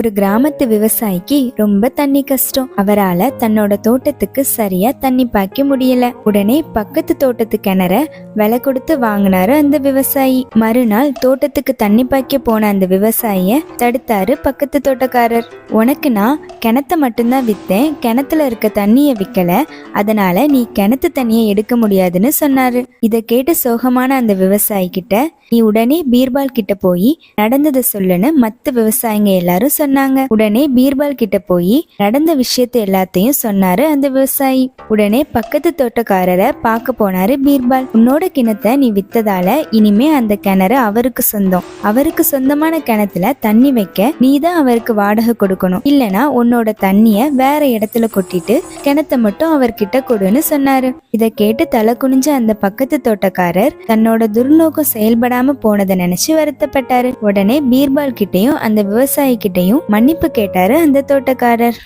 ஒரு கிராமத்து விவசாயிக்கு ரொம்ப தண்ணி கஷ்டம். அவரால தன்னோட தோட்டத்துக்கு சரியா தண்ணி பாய்க்க முடியல. உடனே பக்கத்து தோட்டத்து கிணற விலை கொடுத்து வாங்கினாரு அந்த விவசாயி. மறுநாள் தோட்டத்துக்கு தண்ணி பாய்க்க போன அந்த விவசாயிய தடுத்தாரு பக்கத்து தோட்டக்காரர். உனக்கு நான் கிணத்த மட்டும்தான் வித்தேன். கிணத்துல இருக்க தண்ணிய விக்கல. அதனால நீ கிணத்து தண்ணியை எடுக்க முடியாதுன்னு சொன்னாரு. இத கேட்டு சோகமான அந்த விவசாயி கிட்ட நீ உடனே பீர்பால் கிட்ட போய் நடந்ததை சொல்லுன்னு மத்த விவசாயிங்க எல்லாரும் சொன்னாங்க. உடனே பீர்பால் கிட்ட போய் நடந்த விஷயத்தை எல்லாத்தையும் சொன்னாரு அந்த விவசாயி. உடனே பக்கத்து தோட்டக்காரரை பார்க்க போனாரு பீர்பால். உன்னோட கிணத்தை நீ வித்ததால இனிமே அந்த கிணறு அவருக்கு சொந்தம். அவருக்கு சொந்தமான கிணத்துல தண்ணி வைக்க நீ தான் அவருக்கு வாடகை கொடுக்கணும். இல்லனா உன்னோட தண்ணிய வேற இடத்துல கொட்டிட்டு கிணத்தை மட்டும் அவர்கிட்ட கொடுன்னு சொன்னாரு. இத கேட்டு தலை குனிஞ்ச அந்த பக்கத்து தோட்டக்காரர் தன்னோட துர்நோக்கம் செயல்படாம போனதை நினைச்சு வருத்தப்பட்டாரு. உடனே பீர்பால் கிட்டையும் அந்த விவசாயி கிட்டையும் மன்னிப்பு கேட்டாரு அந்த தோட்டக்காரர்.